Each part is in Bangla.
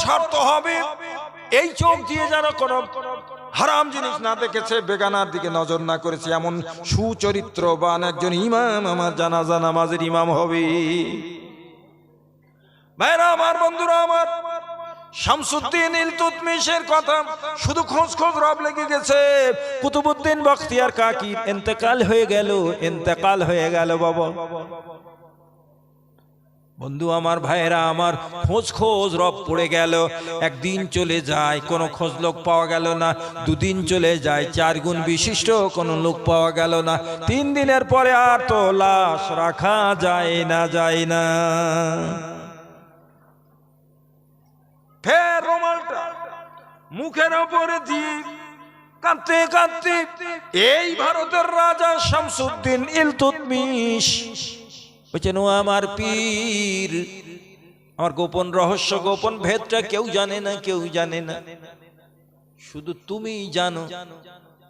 অপসারত হবে। এই চোখ দিয়ে যেন কোনো হারাম জিনিস না দেখেছে, বেগানার দিকে নজর না করেছে, এমন সুচরিত্র সুচরিত্রবান একজন ইমাম আমার জানাজা নামাজের ইমাম হবে। ভাইরা আমার, বন্ধুরা আমার, শামসুদ্দিন ইলতুতমিশের কথা শুধু খোঁজ খোঁজ রব লেগে গেছে। কুতুবুদ্দিন বখতিয়ার কাকি ইন্তেকাল হয়ে গেল, ইন্তেকাল হয়ে গেল, বাবা। বন্ধু, আমার ভাইয়েরা, আমার খোঁজ খোঁজ রব পড়ে গেল। একদিন চলে যায়, কোনো খোঁজ লোক পাওয়া গেল না। দুদিন চলে যায়, চার গুণ বিশিষ্ট কোনো লোক পাওয়া গেল না। তিন দিনের পরে আর তো লাশ রাখা যায় না যায় না। ফের রুমালটা মুখের ওপরে দিয়ে কাঁদতে কাঁদতে, এই ভারতের রাজা শামসুদ্দিন ইলতুতমিশ বলছেন ও আমার পীর। আমার গোপন রহস্য, গোপন ভেদটা কেউ জানে না, কেউ জানে না। শুধু তুমিই জানো,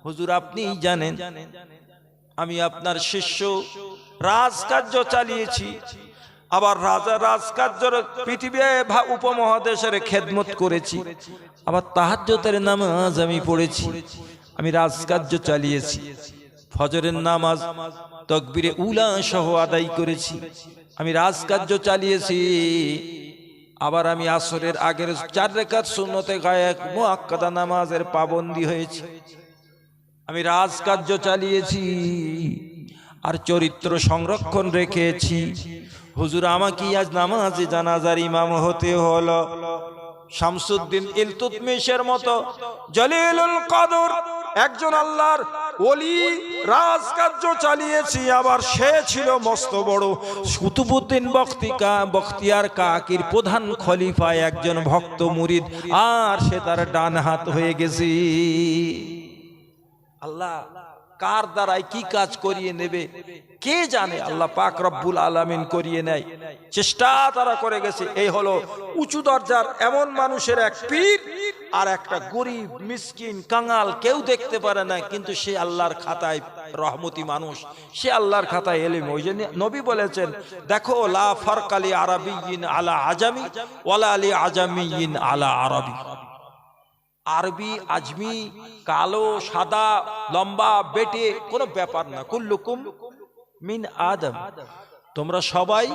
হুজুর আপনিই জানেন। আমি আপনার শিষ্য, রাজকার্য চালিয়েছি। আবার রাজা রাজকার্যের পৃথিবী উপমহাদেশের খেদমত করেছি। আবার তাহাজ্জতের নামাজ আমি পড়েছি। আমি রাজকার্য চালিয়েছি। ফজরের নামাজ তকবিরে উলা সহ আদায় করেছি। আমি রাজকার্য চালিয়েছি। আবার আমি আসরের আগের চার রেখার শূন্যতে গায়ক মুআক্কাদা নামাজের পাবন্দি হয়েছে। আমি রাজকার্য চালিয়েছি আর চরিত্র সংরক্ষণ রেখেছি। হুজুর, আমাকে আজ নামাজে জানাজার ইমাম হতে হলো। শামসুদ্দিন ইলতুতমিশের মতো জলিলুল কদর একজন আল্লাহর ওলি, রাজকার্য চালিয়েছি, আবার সে ছিল মস্ত বড়। কুতুবুদ্দিন বক্তিকা বখতিয়ার কাকির প্রধান খলিফা, একজন ভক্ত মুরিদ, আর সে তার ডান হাত হয়ে গেছে। আল্লাহ কার দ্বারাই কি কাজ করিয়ে নেবে? কে জানে? আল্লাহ পাক রব্বুল আলামিন করিয়ে নেয়। চেষ্টা তারা করে গেছে। এই হলো উঁচু দরজার এমন মানুষের এক পীর আর একটা গরিব, মিসকিন, কাঙাল, কেউ দেখতে পারে না, কিন্তু সে আল্লাহর খাতায় রহমতি মানুষ। সে আল্লাহর খাতায় এলিম। ওই জন্য নবী বলেছেন, দেখো, লা ফারকালি আরবিয়িন আলা আজামি, ওয়ালা আলী আজামিয়িন আলা আরবি। আরবি, আজমি, কালো, সাদা, লম্বা, বেটে, কোনো ব্যাপার না। কুল্লুকুম মিন আদম। তোমরা সবাই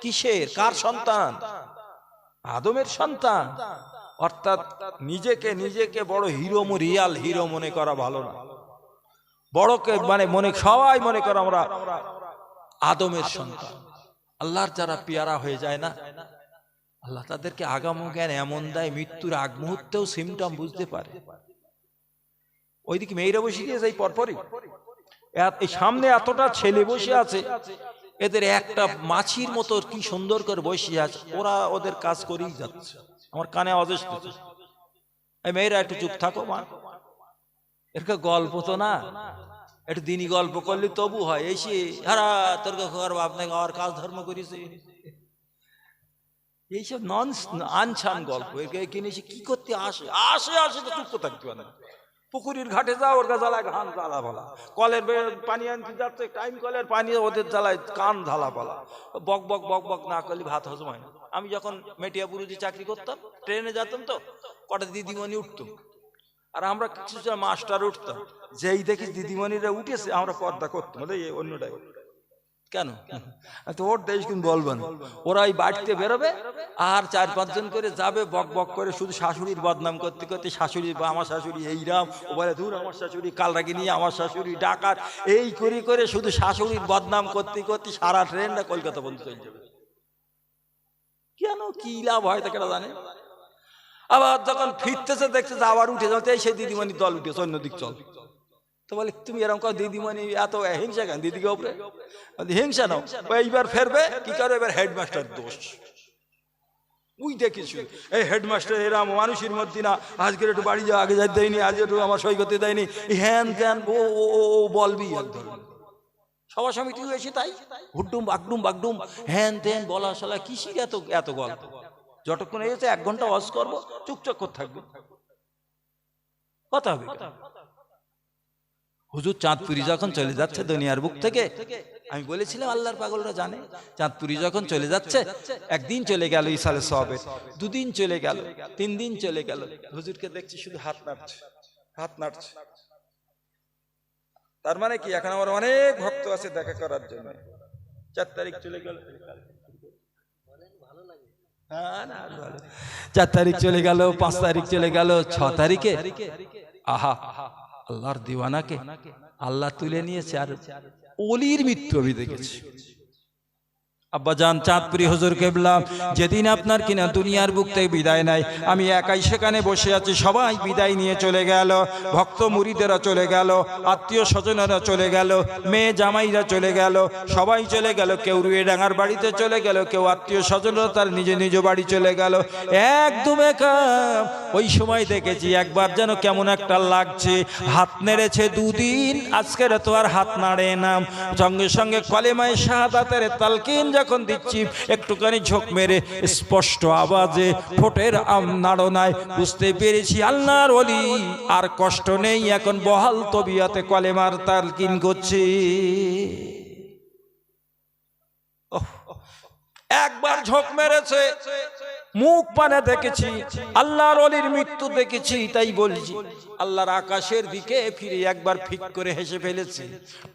কিসের? কার সন্তান? আদমের সন্তান। অর্থাৎ নিজেকে নিজেকে বড় হিরো রিয়াল হিরো মনে করা ভালো না। বড়কে মানে মনে, সবাই মনে করো আমরা আদমের সন্তান। আল্লাহর যারা পেয়ারা হয়ে যায় না আল্লাহ তাদেরকে আগাম জ্ঞান এমন দেয় মৃত্যুর আগ মুহূর্তেও সিমটম বুঝতে পারে। ওইদিকে মেয়েরা বসে গিয়েছে এই পরপরই। এই সামনে এতটা ছেলে বসে আছে, এদের একটা মাছির মতো কি সুন্দর করে বসে আছে, ওরা ওদের কাজ করেই যাচ্ছে। আমার কানে এসেছে। এই মেয়েরা একটু চুপ থাকো, মা। এরকে গল্প তো না। একটু দিনই গল্প করলে তবু হয়। এসে হারা, তোর আপনাকে আর কাজ ধর্ম করেছে। এইসব নন আনছান গল্প। এখানে এসে কি করতে আসে? আসে আসে তো চুপ করে থাকতে পারে না। পুকুরের ঘাটে যা, ওর জ্বালায় ঘান জ্বালা বলা। কলের পানি আনতে যাচ্ছে টাইম কলের পানি ওদের জ্বালায় কান ঝালা বলা। বক বক বক বক না করলে ভাত হজম হয় না। আমি যখন মেটিয়াপুরুজি চাকরি করতাম, ট্রেনে যেতাম তো, কটা দিদিমণি উঠতো। আর আমরা কিছু মাস্টার উঠতাম। যেই দেখি দিদিমণিরা উঠেছে, আমরা পর্দা করতাম। এই অন্যটাই। কেন? তো ওর দেশ কিন্তু বলবেন। বাড়িতে বেরোবে আর চার পাঁচজন করে যাবে, বক বক করে শুধু শাশুড়ির বদনাম করতে করতে শাশুড়ি বা আমার শাশুড়ি এইরাম ও বলে দূর আমার শাশুড়ি নিয়ে আমার শাশুড়ি ডাকাত। এই করে করে শুধু শাশুড়ির বদনাম করতে করতে সারা ট্রেনটা কলকাতা বন্ধ চলে যাবে। কেন কি লাভ হয় তা কেন জানে? আবার যখন ফিরতেছে, দেখতেছে আবার উঠে যাচ্ছে সেই দিদিমণি দল উঠেছে, অন্যদিক চল। তো বলে, তুমি এরকম কর দিদিমণি এত হিংসা কেন? দিদিকে ওপরে? হিংসা নাও। এইবার ফেরবে, কি করে এবার হেডমাস্টার দোষ। উই দেখেছি এই হেডমাস্টার এরাম মানুষের মধ্যে না, আজকের একটু বাড়ি যাওয়া, আগে যাই দেয়নি আজ একটু আমার সই করতে দেয়নি। হ্যান ত্যান ও ও বলবি এক ধরনের সভা সমিতি হয়েছে তাই? হুড্ডুম, বাগডুম বাগডুম। হ্যান ত্যান বলা সলা কিসির এত এত গল্প? যতক্ষণ হয়েছে এক ঘণ্টা ওয়াজ করব, চুপচাপ করে থাকবে। কথা হবে। হুজুর চাঁদপুরি যখন চলে যাচ্ছে দুনিয়ার বুক থেকে, আমি বলেছিলাম আল্লাহর পাগলরা জানে, চাঁদপুরি যখন চলে যাচ্ছে, একদিন চলে গেল ইসালে সবে দুদিন চলে গেল, তিন দিন চলে গেল, হুজুরকে দেখছি শুধু হাত নাড়ছে হাত নাড়ছে। তার মানে কি, এখন আমার অনেক ভক্ত আছে দেখা করার জন্য। চার তারিখ চলে গেল। চার তারিখ চলে গেল, পাঁচ তারিখ চলে গেল, ছ তারিখে। আহা। আল্লাহর দিওয়ানাকে আল্লাহ তুলে নিয়েছে আর অলির মৃত্যু আমি দেখেছি। আব্বাজান চাঁদপুরি হুজুর কেবলা, যেদিন আপনার কিনা দুনিয়ার বুক থেকে বিদায় নাই, আমি একাই সেখানে বসে আছি, সবাই বিদায় নিয়ে চলে গেল, ভক্ত মুড়িদেরা চলে গেল, আত্মীয় স্বজনেরা চলে গেল, মেয়ে জামাইরা চলে গেল, সবাই চলে গেল, কেউ রুয়ে ডাঙার বাড়িতে চলে গেল, কেউ আত্মীয় স্বজনরা তার নিজে নিজ বাড়ি চলে গেল। একদম একা ওই সময় দেখেছি একবার যেন কেমন একটা লাগছে, হাত নেড়েছে দুদিন, আজকের তো আর হাত নাড়ে না। সঙ্গে সঙ্গে কলেমায় শাহাদাতের তালকিন যখন দিচ্ছি একটুখানি ঝোঁক মেরে স্পষ্ট আওয়াজে ফোটের আম নাড়নায়, বুঝতে পেরেছি আল্লাহর অলি আর কষ্ট নেই এখন বহাল তবিয়াতে কলেমার তালকিন করছি। একবার ঝোঁক মেরেছে মুখ পানে দেখেছি আল্লাহর অলির মৃত্যু দেখেছি তাই বলছি। আল্লাহর আকাশের দিকে ফিরে একবার ফিক করে হেসে ফেলেছি।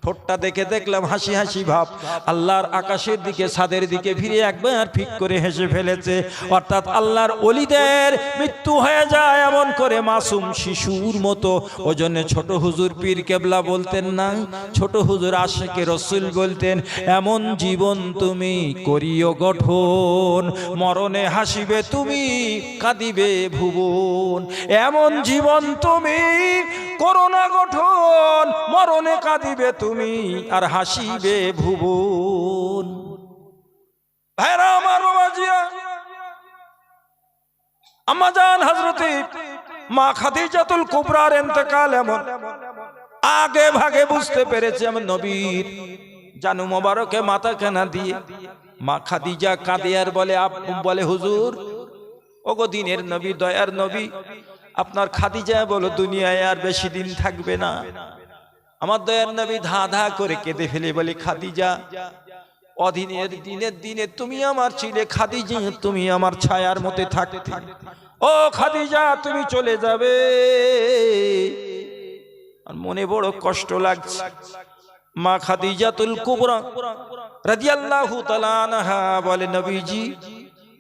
ঠোঁটটা দেখে দেখলাম হাসি হাসি ভাব। আল্লাহর আকাশের দিকে ছাদের দিকে ফিরে একবার ফিক করে হেসে ফেলেছে। অর্থাৎ আল্লাহর অলিদের মৃত্যু হয়ে যায় এমন করে মাসুম শিশুর মতো। ওই জন্য ছোট হুজুর পীর কেবলা বলতেন না ছোট হুজুর আশেকে রসুল বলতেন এমন জীবন তুমি করিও গঠন মরণে হাসিবে তুমি কাঁদিবে ভুবন। এমন জীবন তুমি করোনা গঠন, মরণে কাঁদিবে তুমি আর হাসিবে ভুবন। ভাইরা আমার বাবাজিয়া হজরতে মা খাদিজাতুল কুবরার ইন্তেকাল এমন। আগে ভাগে বুঝতে পেরেছে আমি নবীর জানু মোবারকে মাথা কেনা দিয়ে। মা খাদিজা কাঁদে আর বলে, আপ- বলে, হুজুর, ওগো দিনের নবী, দয়ার নবী, আপনার খাদিজা বলো, দুনিয়ায় আর বেশি দিন থাকবে না। আমার দয়ার নবী ধা ধা করে কেঁদে ফেলে, বলে, খাদিজা অধীনের দিনের দিনে তুমি আমার ছিলে, খাদিজা, তুমি আমার ছায়ার মধ্যে থাকতে। ও খাদিজা, তুমি চলে যাবে। আর মনে বড় কষ্ট লাগছে। মা খাদিজা খাদিজাতুল কুবরা রাদিয়াল্লাহু তাআলা বলে, নবীজি,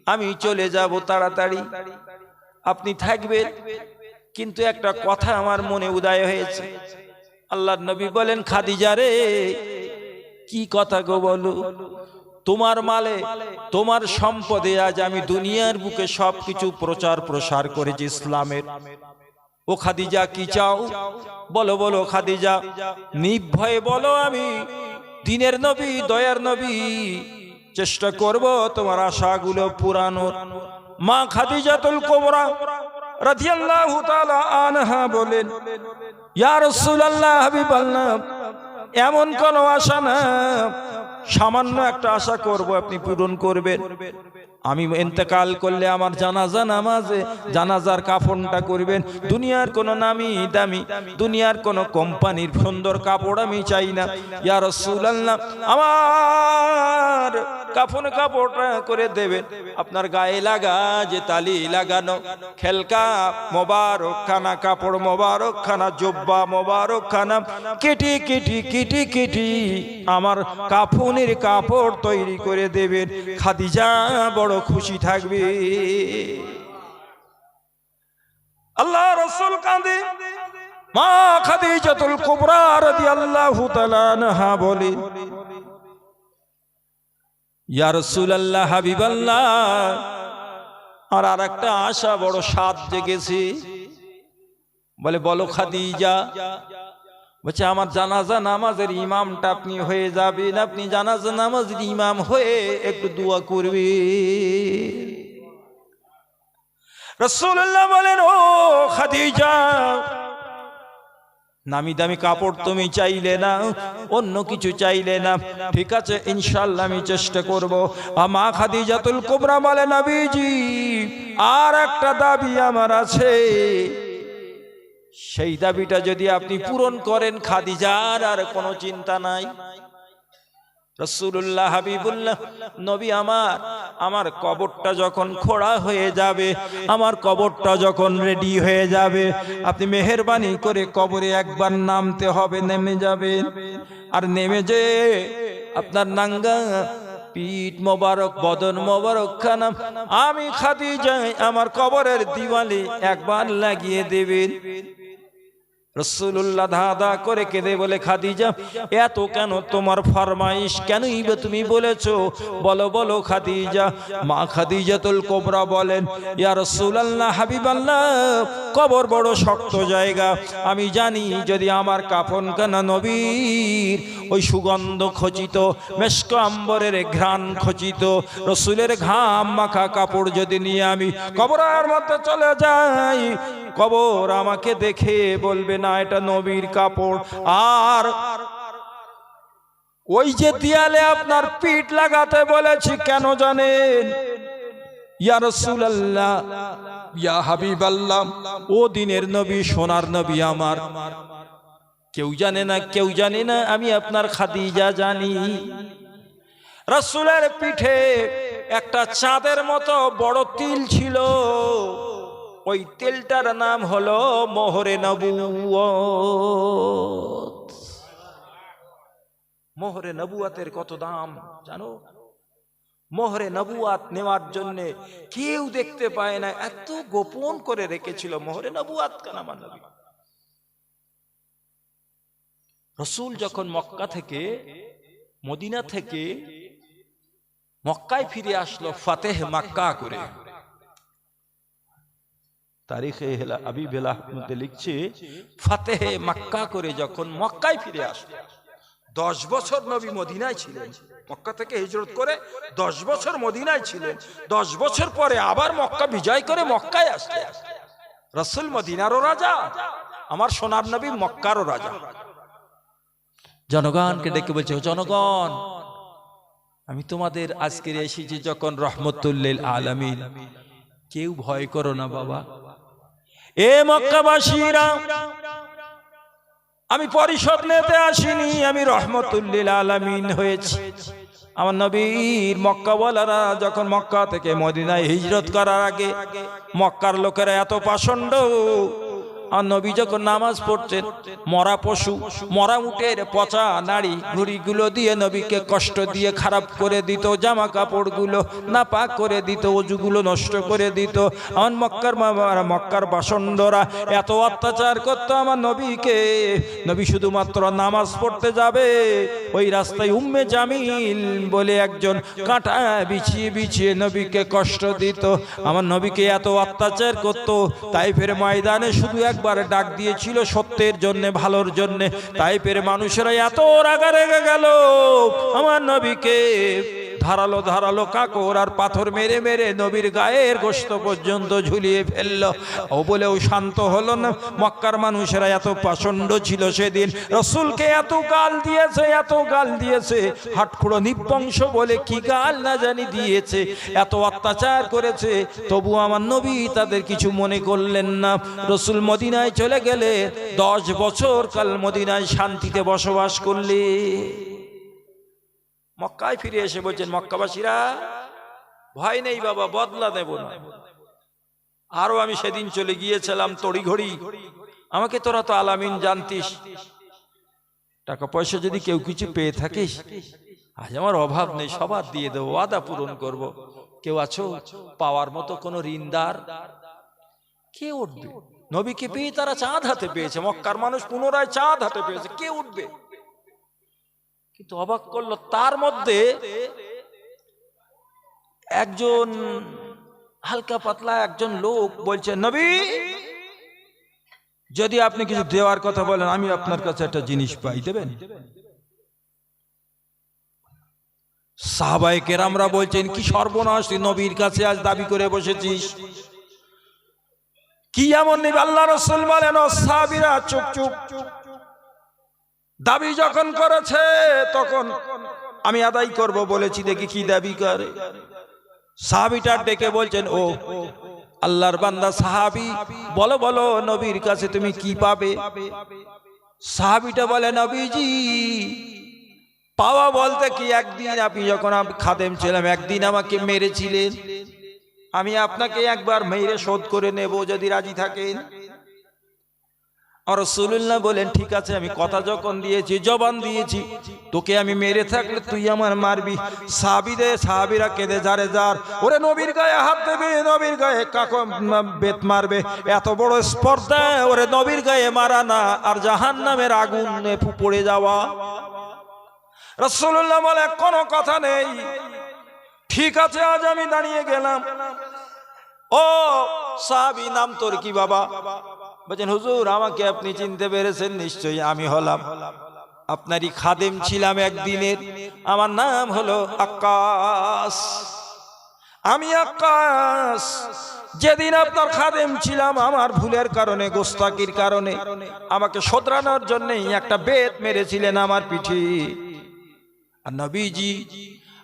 আমি চলে যাব তাড়াতাড়ি। আপনি থাকবেন, কিন্তু একটা কথা আমার মনে উদয় হয়েছে। আল্লাহর নবী বলেন, খাদিজা রে, কি কথা গো বলো? তোমার মালে, তোমার সম্পদে আজ আমি দুনিয়ার বুকে সবকিছু প্রচার প্রসার করেছি ইসলামের। ও খাদিজা, কি চাও? বলো বলো, খাদিজা। নির্ভয়ে বলো আমি, দিনের নবী, দয়ার নবী। চেষ্টা করব তোমার আশাগুলো পুরানোর। মা খাদিজাতুল কোবরা তাআলা আনহা এমন কোন আশা না। সামান্য একটা আশা করব আপনি পূরণ করবেন। আমি ইন্তেকাল করলে আমার জানাজা নামাজে, জানাজার কাফনটা করবেন। দুনিয়ার কোনো নামি দামি, দুনিয়ার কোনো কোম্পানির সুন্দর কাপড় আমি চাই না। ইয়া রাসূলুল্লাহ, আমার কাফন কাপড়টা করে দেবেন। আপনার গায়ে লাগা যে তালি লাগানো, খেলকা মোবারক খানা কাপড় মোবারক খানা জব্বা মোবারক খানা কেটি কেটি কেটি কেটি আমার কাফনের কাপড় তৈরি করে দেবেন। খাদিজা বড় খুশি থাকবে। আল্লাহ রসুল কাঁদে। মা বলে, ইয়া রাসূলুল্লাহ হাবিবাল্লাহ, আর আর একটা আশা বড় সাত জেগেছে। বলে, বলো খাদিজা বলছে, আমার জানাজা নামাজের ইমামটা আপনি হয়ে যাবেন, আপনি জানাজা নামাজের ইমাম হয়ে একটু দোয়া করবে রসুল্লাহ বলেন, ও খাদিজা নামি দামি কাপড় তুমি চাইলে না, অন্য কিছু চাইলে না। ঠিক আছে ইনশাল্লাহ আমি চেষ্টা করব। মা খাদিজাতুল কোবরা বলে, নবীজি, আর একটা দাবি আমার আছে। সেই দাবিটা যদি আপনি পূরণ করেন খাদিজার, আর কোনো চিন্তা নাই। রসুল্লাহ হাবিবুল্লাহ, নবী আমার আমার কবরটা যখন খোড়া হয়ে যাবে, আমার কবরটা যখন রেডি হয়ে যাবে, আপনি মেহরবানি করে কবরে একবার নামতে হবে, নেমে যাবেন। আর নেমে যে আপনার নাঙ্গা, পিঠ মোবারক, বদন মোবারক খানা, আমি খাদি যাই আমার কবরের দিওয়ালি একবার লাগিয়ে দেবেন। রসুল্লাহ ধাঁধা করে কেঁদে বলে, খাদিজা, এত কেন তোমার ফরমাইশ কেনই বা তুমি বলেছ? বলো বলো, খাদিজা। মা খাদিজাতুল কোবরা বলেন, ইয়া রসুলাল্লাহ, হাবিবাল্লাহ, কবর বড় শক্ত জায়গা। আমি জানি যদি আমার কাফন কানা নবীর ওই সুগন্ধ খচিত মেস্ক আম্বরের ঘ্রাণ খচিত, রসুলের ঘাম মাখা কাপড় যদি নিয়ে আমি কবরের মধ্যে চলে যাই, কবর আমাকে দেখে বলবে না, এটা নবীর কাপড়। আর ওই যে দেয়ালে আপনার পিঠ লাগাতে বলেছি, কেন জানেন? ও দিনের নবী, সোনার নবী আমার। কেউ জানে না, কেউ জানে না, আমি আপনার খাদিজা জানি। রসুলের পিঠে একটা চাঁদের মতো বড় তিল ছিল। ওই তেলটার নাম হলো মোহরে নবুয়ত মোহরে নবুয়াতের কত দাম, জানো? মোহরে নবুয়াত নেওয়ার জন্য কেউ দেখতে পায় না, এত গোপন করে রেখেছিল মোহরে নবুয়াত কেন আমার নবী? রসুল যখন মক্কা থেকে, মদিনা থেকে মক্কায় ফিরে আসলো ফাতেহ মাক্কা করে। তারিখে হেলা আবি বেলাহ মধ্যে লিখছে ফাতেহে মাক্কা করে যখন মক্কায় ফিরে আসলো দশ বছর নবী মদিনায় ছিলেন। মক্কা থেকে হিজরত করে দশ বছর মদিনায় ছিলেন। দশ বছর পরে আবার মক্কা বিজয় করে মক্কায় আসতে রসুল মদিনারও রাজা আমার সোনার নবী মক্কারও রাজা। জনগণকে ডেকে বলছে "ও জনগণ আমি তোমাদের আজকের এসেছি যখন রহমতুল্লিল আলামিন। কেউ ভয় করো না বাবা। এ মক্কাবাসীরা, আমি পরিষদ নেতে আসিনি, আমি রহমতুল্লিল আলমিন হয়েছি। আমার নবীর মক্কা বলারা যখন মক্কা থেকে মদিনায় হিজরত করার আগে মক্কার লোকেরা এত পাষণ্ড আর নবী যখন নামাজ পড়ছেন মরা পশু, মরা উটের পচা নাড়ি ঘুড়িগুলো দিয়ে নবীকে কষ্ট দিয়ে খারাপ করে দিত জামা কাপড়গুলো না পাক করে দিত, অজুগুলো নষ্ট করে দিত। আমার মক্কার মক্কার বাসন্দরা এত অত্যাচার করতো আমার নবীকে। নবী শুধুমাত্র নামাজ পড়তে যাবে, ওই রাস্তায় উম্মে জামিল বলে একজন কাঁটা বিছিয়ে বিছিয়ে নবীকে কষ্ট দিত। আমার নবীকে এত অত্যাচার করতো তাই ফের ময়দানে শুধু একবার ডাক দিয়েছিল সত্যের জন্য, ভালোর জন্যে। তাই পেরে মানুষেরা এত রাগা রেগে গেল, আমার নবীকে। ধারালো ধারালো কাকর আর পাথর মেরে মেরে নবীর গায়ের গোস্ত পর্যন্ত ঝুলিয়ে ফেলল। ও বলেও শান্ত হলো না। মক্কার মানুষেরা এত পাষণ্ড ছিল সেদিন। রসুলকে এত গাল দিয়েছে, এত গাল দিয়েছে। হাটখুড়ো নিবংশ বলে কি গাল না জানি দিয়েছে। এত অত্যাচার করেছে। তবু আমার নবী তাদের কিছু মনে করলেন না। রসুল মদিনায় চলে গেলে দশ বছর কাল মদিনায় শান্তিতে বসবাস করলে। মক্কায় ফিরে এসে বলছেন, মক্কাবাসীরা, ভয় নেই বাবা, বদলা দেব না। আরও আমি সেদিন চলে গিয়েছিলাম তড়িঘড়ি। আমাকে তোরা তো আলামিন জানতিস। টাকা পয়সা যদি কেউ কিছু পেয়ে থাকিস, আজ আমার অভাব নেই সবার দিয়ে দেবো, ওয়াদা পূরণ করব। কেউ আছো? পাওয়ার মতো কোনো ঋণদার? কে উঠবে? নবীকে পেয়ে তারা চাঁদ হাতে পেয়েছে, মক্কার মানুষ পুনরায় চাঁদ হাতে পেয়েছে, কে উঠবে? কিন্তু অবাক করল, তার মধ্যে একজন হালকা পাতলা একজন লোক বলছে, নবী, যদি আপনি কিছু দেওয়ার কথা বলেন, আমি আপনার কাছে একটা জিনিস পাই, দেবেন? সাহাবাই কেরামরা বলছেন, কি সর্বনাশ নবীর কাছে আজ দাবি করে বসেছিস? কি এমন নেই আল্লাহ রসুল বলেন সাহাবিরা, চুপ চুপ দাবি যখন করেছে, তখন আমি আদায় করব বলেছি, দেখি কি দাবি করে। সাহাবিটার ডেকে বলছেন, ও, আল্লাহর বান্দা, সাহাবি, বলো বলো, নবীর কাছে তুমি কি পাবে? সাহাবিটা বলে, নবীজি, পাওয়া বলতে কি, একদিন আপনি যখন খাদেম ছিলাম, একদিন আমাকে মেরেছিলেন। আমি আপনাকে একবার মেরে শোধ করে নেব, যদি রাজি থাকেন। আর রসুল্লাহ বলেন, ঠিক আছে, আমি কথা যখন দিয়েছি, জবান দিয়েছি, তোকে আমি মেরে থাকলে তুই আমার মারবি। সাবি সাবিদে, সাহাবিরা কেঁদে, যারে যার, ওরে নবীর গায়ে হাত দেবে, নবীর গায়ে কাকো বেত মারবে। এত বড় স্পর্ধা, ওরে নবীর গায়ে মারা না, আর জাহান নামের আগুন পড়ে যাওয়া। রসুল্লাহ বলে, কোনো কথা নেই। ঠিক আছে, আজ আমি দাঁড়িয়ে গেলাম। ও সাহাবি, নাম তোর কি বাবা? বলছেন, হুজুর, আমাকে আপনি চিনতে পেরেছেন, নিশ্চয়ই আমি হলাম। আপনারই খাদেম ছিলাম একদিনের। আমার নাম হলো আকাশ। আমি আকাশ। যেদিন আপনার খাদেম ছিলাম, আমার ভুলের কারণে গোস্তাকির কারণে, আমাকে শোধরানোর জন্য একটা বেত মেরেছিলেন আমার পিঠে। আর নবীজি,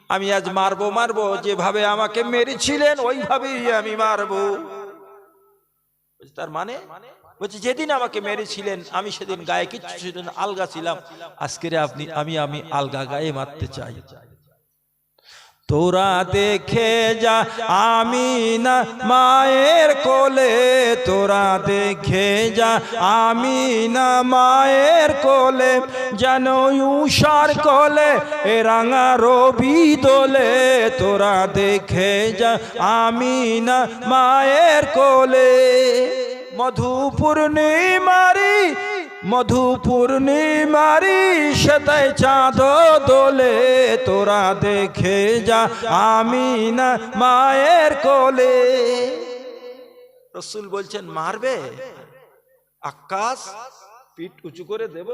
আমি আজ মারবো মারবো, যেভাবে আমাকে মেরেছিলেন, ওইভাবেই আমি মারবো। তার মানে? বলছি, যেদিন আমাকে মেরেছিলেন, আমি সেদিন গায়ে কিচ্ছু সেদিন আলগা ছিলাম। আজকের আপনি, আমি আমি আলগা গায়ে মারতে চাই। তোরা দেখে যা, আমি না, মায়ের কোলে। তোরা দেখে যা, আমি না, মায়ের কোলে। যেন উষার কোলে, এ রাঙা রবি দোলে। তোরা দেখে যা, আমি না, মায়ের কোলে। মধু পূর্ণিমারি মধু পূর্ণিমারি সেতাই চাঁদ দোলে তোরা দেখে যা, আমি না মায়ের কোলে। রসুল বলছেন, মারবে? আকাশ পিঠ উঁচু করে দেব?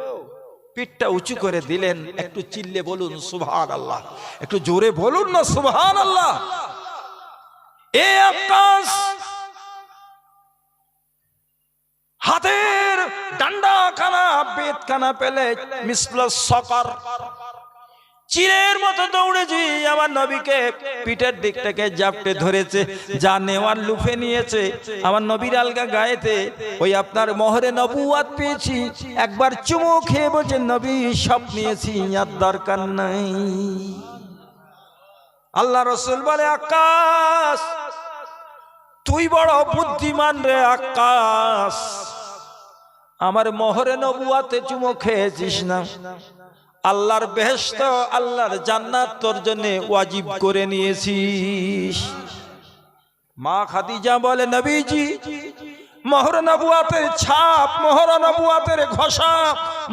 পিঠটা উঁচু করে দিলেন, একটু চিল্লে বলুন সুভান আল্লাহ একটু জোরে বলুন না সুভান আল্লাহ এ আকাশ হাতের ডান্ডা খানা বেত খানা পেলে মিসল সকার। চিরের মতো দৌড়েছি আমার নবীকে পিঠের দিক থেকে জাপটে ধরেছে, যা নেওয়ার লুফে নিয়েছে। আমার নবীর আলগা গায়েতে ওই আপনার মোহরে নবুয়াত পেয়েছি। একবার চুমু খেয়ে বলছে, নবী, সব নিয়েছি, আর দরকার নাই। আল্লাহ রসুল বলে, আকাশ, তুই বড় বুদ্ধিমান রে আকাশ। আমার মোহরে নবুয়াতে চুমো খেয়েছিস না? আল্লাহর বেহেস্ত আল্লাহর জান্নাত তোর জন্যে ওয়াজিব করে নিয়েছিস। মা খাদিজা বলে, নবীজি, মোহর ছাপ, মোহর নবুয়াতের ঘষা,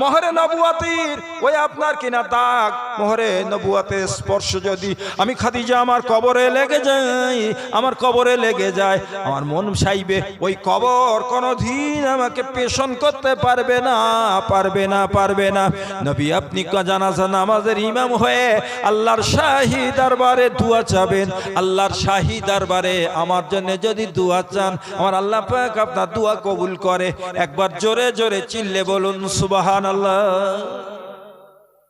মহরে নবুয়াতির ওই আপনার কিনা দাগ মোহরে নবুয়াতে স্পর্শ যদি আমি খাদিজা আমার কবরে লেগে যাই, আমার কবরে লেগে যায়, আমার মন চাইবে ওই কবর কোনো দিন আমাকে পেশন করতে পারবে না পারবে না পারবে না। নবী, আপনি জানাজা নামাজের ইমাম হয়ে আল্লাহর শাহী দরবারে দুয়া চাবেন। আল্লাহর শাহী দরবারে আমার জন্য যদি দুয়া চান, আমার আল্লাহ পাক আপনার দুয়া কবুল করে। একবার জোরে জোরে চিল্লে বলুন সুবাহান আল্লাহ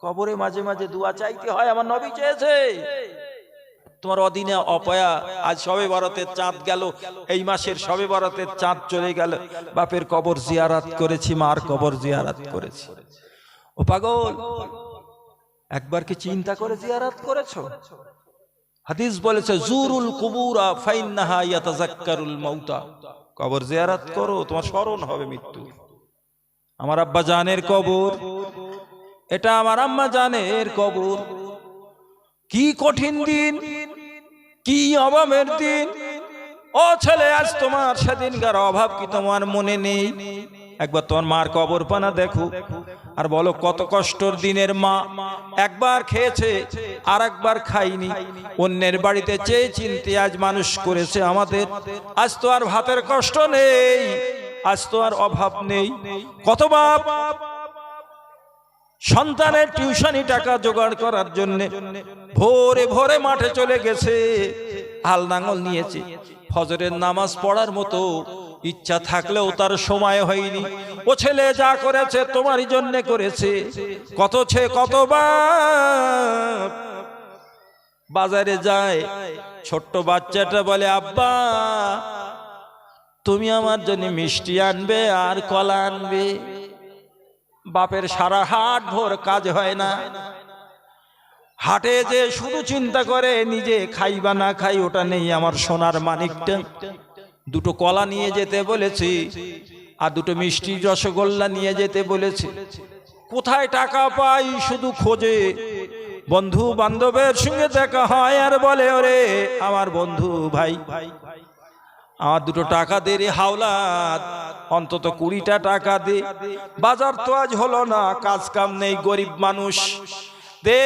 কবরে মাঝে মাঝে দুয়া চাইতে হয়, আমার নবী চেয়েছে। তোমার অদিনে অপয়া, আজ সবে বরতের চাঁদ গেল, এই মাসের সবে বরতের চাঁদ চলে গেল। বাপের কবর জিয়ারাত করেছি, মার কবর জিয়ারাত করেছি। ও পাগল, একবার কি চিন্তা করে জিয়ারাত করেছ? হাদিস বলেছে, জুরুল কুবুরা ফাইন্নাহা ইয়াতাযাক্কারুল মাউতা। কবর জিয়ারাত করো, তোমার স্মরণ হবে মৃত্যু। আমার আব্বা জানের কবর এটা আমার আম্মা জানের কবর। কি কঠিন দিন, কি অভাবের দিন। ও ছেলে, আজ তোমার সেদিনকার অভাব কি তোমার মনে নেই? একবার তোমার মার কবর পানা দেখো। আর বলো, কত কষ্টর দিনের মা। একবার খেয়েছে আর একবার খাইনি অন্যের বাড়িতে চেয়ে চিনতে আজ মানুষ করেছে আমাদের। আজ তো আর ভাতের কষ্ট নেই, আজ তো আর অভাব নেই। কত বাপ সন্তানের টিউশনি টাকা জোগাড় করার জন্য ভোরে ভোরে মাঠে চলে গেছে, হাল নাঙল নিয়েছে। ফজরের নামাজ পড়ার মতো ইচ্ছা থাকলেও তার সময় হয়নি। ও ছেলে যা করেছে তোমারই জন্য করেছে। কত ছে, কত বাজারে যায়, ছোট্ট বাচ্চাটা বলে, আব্বা, তুমি আমার জন্য মিষ্টি আনবে আর কলা আনবে। বাপের সারা হাট ভোর কাজ হয় না। হাটে যে শুধু চিন্তা করে, নিজে খাই বা না খাই, ওটা নেই আমার সোনার মানিকটা। দুটো কলা নিয়ে যেতে বলেছি, আর দুটো মিষ্টি রসগোল্লা নিয়ে যেতে বলেছি। কোথায় টাকা পাই শুধু খোঁজে। বন্ধু বান্ধবের সঙ্গে দেখা হয় আর বলে, ওরে, আমার বন্ধু ভাই আমার দুটো টাকা দে রে হাওলাত, অন্তত কুড়িটা টাকা দে। বাজার তো আজ হলো না, কাজ কাম নেই, গরিব মানুষ। দে,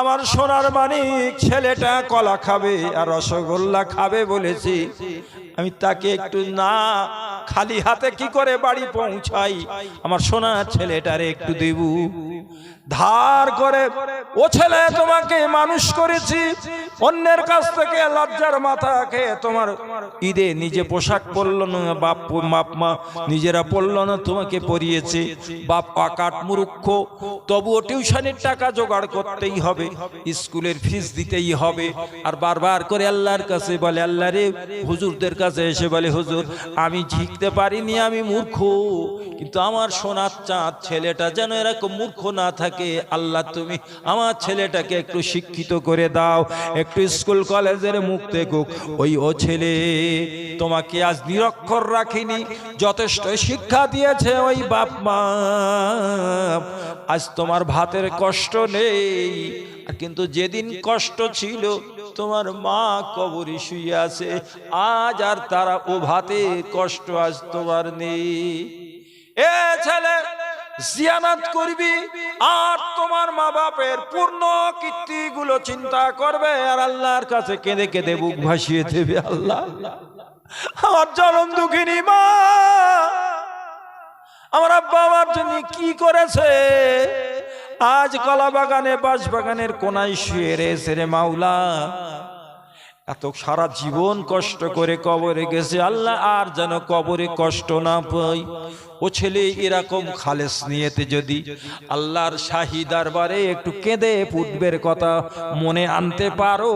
আমার সোনার মানিক ছেলেটা কলা খাবে আর রসগোল্লা খাবে বলেছি। আমি তাকে একটু না, খালি হাতে কি করে বাড়ি পৌঁছাই? আমার সোনার ছেলেটারে একটু দেব। ধার করে, ও ছেলে, তোমাকে মানুষ করেছি। অন্যের কাছ থেকে লজ্জার মাথা খেয়ে তোমার ঈদে নিজে পোশাক পরল না, বাপ বাপ মা নিজেরা পরল না, তোমাকে পরিয়েছে। বাপ আকাট মুরুক্ষ তবুও টিউশনের টাকা জোগাড় করতেই হবে, স্কুলের ফিস দিতেই হবে। আর বারবার করে আল্লাহর কাছে বলে, আল্লাহ রে, হুজুরদের কাছে এসে বলে, হুজুর, আমি ঝিকতে পারিনি, আমি মূর্খ। কিন্তু আমার সোনার চাঁদ ছেলেটা যেন এরকম মূর্খ না থাকে আল্লাহ তুমি আমার ছেলেটাকে একটু শিক্ষিত করে দাও। একটু স্কুল কলেজের মুখ দেখুক। ওই ও ছেলে তোমাকে আজ নিরক্ষর রাখিনি, যথেষ্ট শিক্ষা দিয়েছে ওই বাপ মা। আজ তোমার ভাতের কষ্ট নেই, কিন্তু যেদিন কষ্ট ছিল, তোমার মা কবরে শুয়ে আছে। আজ আর তারা ও ভাতে কষ্ট আজ তোমার নেই। এ ছেলে জিয়ানাত করবি, আর তোমার মা বাপের পূর্ণ কীর্তিগুলো চিন্তা করবে, আর আল্লাহর কাছে কেঁদে কেঁদে বুক ভাসিয়ে দেবে আল্লাহ। আমার জনম দুঃখিনী মা, আমার আব্বা আমার জন্য কি করেছে? আজ কলা বাগানে বাঁশ বাগানের কোনায় শুয়ে রে মাওলা। এত সারা জীবন কষ্ট করে কবরে গেছে, আল্লাহ আর যেন কবরে কষ্ট না পাই ও ছেলে, এরকম খালেস নিয়েতে যদি আল্লাহর শাহি দরবারে একটু কেঁদে পুটবের কথা মনে আনতে পারো,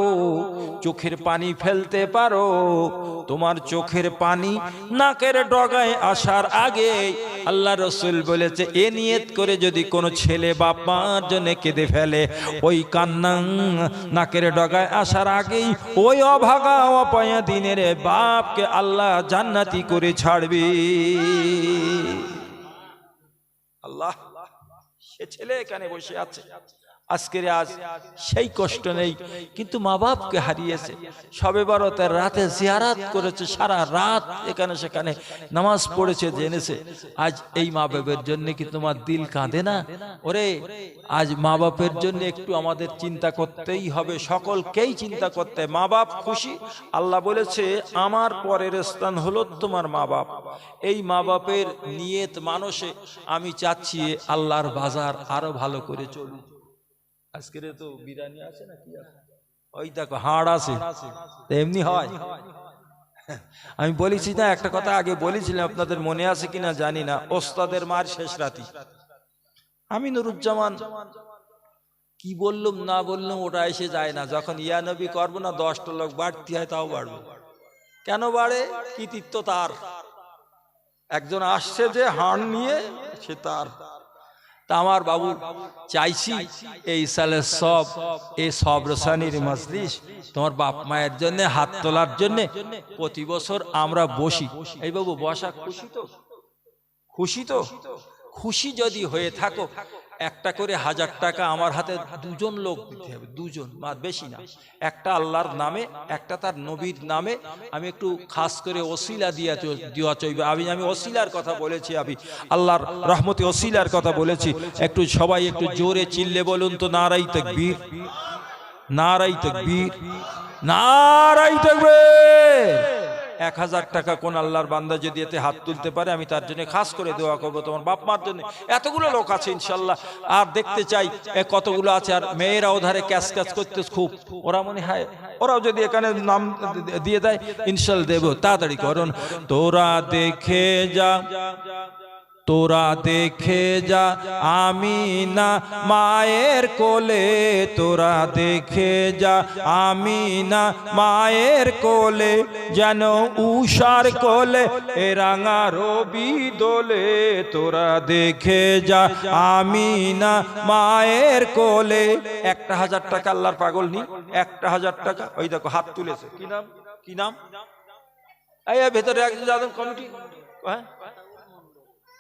চোখের পানি ফেলতে পারো, তোমার চোখের পানি নাকের ডগায় আসার আগে আল্লাহ রসুল বলেছে, এ নিয়ত করে যদি কোনো ছেলে বাপ মার জন্য কেঁদে ফেলে, ওই কান্না নাকের ডগায় আসার আগেই ওই অভাগা অপায়া দিনের বাপকে আল্লাহ জান্নাতি করে ছাড়বে। আল্লাহ সে ছেলে এখানে বসে আছে। আজকের আজ সেই কষ্ট নেই, কিন্তু মা বাপকে হারিয়েছে। সবে বারতের রাতে জিয়ারাত করেছে, সারা রাত এখানে সেখানে নামাজ পড়েছে, জেনেছে। আজ এই মা বাপের জন্য কি তোমার দিল কাঁদে না? ওরে, আজ মা বাপের জন্য একটু আমাদের চিন্তা করতেই হবে, সকলকেই চিন্তা করতে। মা বাপ খুশি? আল্লাহ বলেছে, আমার পরের স্থান হলো তোমার মা বাপ। এই মা বাপের নিয়ত মানুষে আমি চাচ্ছি আল্লাহর বাজার আরও ভালো করে চলুক। আজকের তো বিরিয়ানি আছে না কি ওই দেখো, হাড় আছে। এমনি হয়। আমি বলেছি না, একটা কথা আগে বলেছিলাম, আপনাদের মনে আছে কিনা জানি না। ওস্তাদের মার শেষ রাতি। আমি নুরুজ্জামান, কি বললুম, না বললুম, ওটা এসে যায় না। যখন ইয়া নবী করব না, দশটা লোক বাড়তি হয়, তাও বাড়বে। কেন বাড়ে? কৃতিত্ব তার। একজন আসছে যে হাড় নিয়ে, সে তার। তা আমার বাবু চাইছি এই সালের সব, এই সব রসানির মজলিস তোমার বাপ মায়ের জন্য, হাত তোলার জন্যে প্রতি বছর আমরা বসি। এই বাবু বসা খুশি তো? খুশি তো? খুশি যদি হয়ে থাকো একটা করে হাজার টাকা আমার হাতে দুজন লোক দিতে হবে, দুজন, বা বেশি না। একটা আল্লাহর নামে, একটা তার নবীর নামে। আমি একটু খাস করে ওসিলা দিয়া দেওয়া চইবে আমি আমি ওসিলার কথা বলেছি আমি আল্লাহর রহমতে ওসিলার কথা বলেছি। একটু সবাই একটু জোরে চিল্লে বলুন তো, নারাই তকবীর। নারাই তকবীর। নারাই তকবীর। এক হাজার টাকা কোন আল্লাহর বান্দা যদি এতে হাত তুলতে পারে, আমি তার জন্য খাস করে দেওয়া করব তোমার বাপ মার জন্য। এতগুলো লোক আছে ইনশাল্লাহ। আর দেখতে চাই কতগুলো আছে, আর মেয়েরা ওধারে ক্যাশ ক্যাশ করতে খুব। ওরা মনে হয়, ওরাও যদি এখানে নাম দিয়ে দেয় ইনশাল দেব। তাড়াতাড়ি করুন। তোরা দেখে যা। তোরা দেখে যা, আমি না মায়ের কোলে। তোরা দেখে যা, আমি না মায়ের কোলে। যেন উষার কোলে, এ রাঙা রবি দোলে। তোরা দেখে যা, আমি না মায়ের কোলে। একটা হাজার টাকা আল্লাহর পাগল নি, একটা হাজার টাকা। ওই দেখো, হাত তুলেছে। কি নাম? কি নাম? এই ভেতরে একজন কমিটি। হ্যাঁ?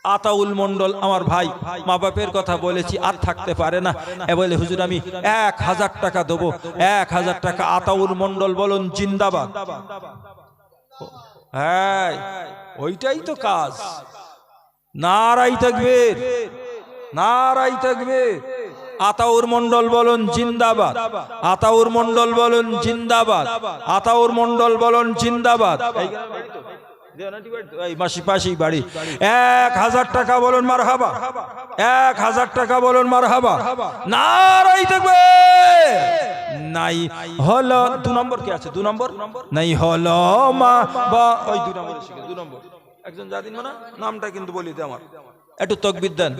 আতাউল মন্ডল আমার ভাই, মা বাপের কথা বলেছি, আর থাকতে পারে না। এ বলে, হুজুর, আমি এক হাজার টাকা দেবো, এক হাজার টাকা আতাউল মন্ডল বলুন, জিন্দাবাদ। হ্যাঁ ওইটাই তো কাজ। নারাই থাকবে নারাই থাকবে আতাউর মন্ডল বলুন, জিন্দাবাদ। আতাউর মন্ডল বলুন, জিন্দাবাদ। আতাউর মন্ডল বলুন, জিন্দাবাদ। মাসি বাড়ি। এক হাজার টাকা বলুন মার হাবা এক হাজার টাকা বলুন মার হাবা থাকবে নাই হলো দু নম্বর আছে? দু নম্বর? নাই হলো মা বা ওই দু নম্বর দু নম্বর। একজন জাদিন না নামটা কিন্তু বলি আমার। একটু তকবিদ দেন।